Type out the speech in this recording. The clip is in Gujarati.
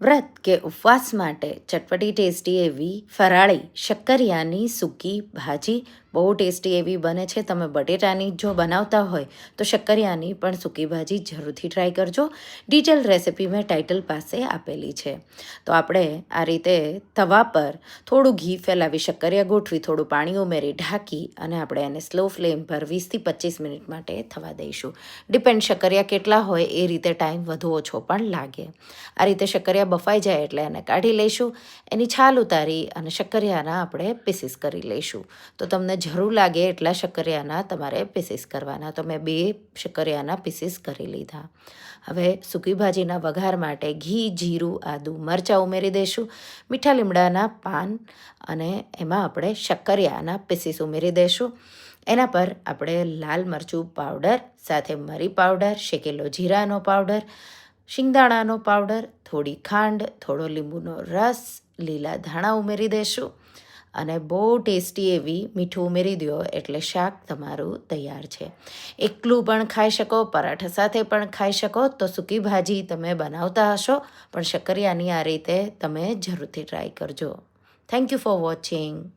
વ્રત કે ઉપવાસ માટે ચટપટી ટેસ્ટી એવી ફરાળી શક્કરિયાની સૂકી ભાજી બહુ ટેસ્ટી એવી બને છે. તમે બટેટાની જો બનાવતા હોય તો શક્કરિયાની પણ સૂકી ભાજી જરૂરથી ટ્રાય કરજો. ડિટેલ રેસિપી મેં ટાઇટલ પાસે આપેલી છે. તો આપણે આ રીતે તવા પર થોડું ઘી ફેલાવી શક્કરિયા ગોઠવી, થોડું પાણી ઉમેરી, ઢાંકી અને આપણે એને સ્લો ફ્લેમ પર વીસથી પચીસ મિનિટ માટે થવા દઈશું. ડિપેન્ડ શક્કરિયા કેટલા હોય એ રીતે ટાઈમ વધુ ઓછો પણ લાગે. આ રીતે શક્કરિયા બફાઈ જાય એટલે એને કાઢી લઈશું. એની છાલ ઉતારી અને શક્કરિયાના આપણે પીસીસ કરી લઈશું. તો તમને જરૂર લાગે એટલા શક્કરિયાના તમારે પીસીસ કરવાના. તો મેં બે શક્કરિયાના પીસીસ કરી લીધા. હવે સૂકી ભાજીના વઘાર માટે ઘી, જીરું, આદું, મરચાં ઉમેરી દઈશું, મીઠા લીમડાના પાન અને એમાં આપણે શક્કરિયાના પીસીસ ઉમેરી દઈશું. એના પર આપણે લાલ મરચું પાવડર, સાથે મરી પાવડર, શેકેલો જીરાનો પાવડર, શિંગદાણાનો પાવડર, થોડી ખાંડ, થોડો લીંબુનો રસ, લીલા ધાણા ઉમેરી દઈશું. અને બહુ ટેસ્ટી એવી મીઠું ઉમેરી દો એટલે શાક તમારું તૈયાર છે. એકલું પણ ખાઈ શકો, પરાઠા સાથે પણ ખાઈ શકો, તો સૂકી ભાજી તમે બનાવતા હશો, પણ શક્કરિયાની આ રીતે તમે જરૂરથી ટ્રાય કરજો. Thank you for watching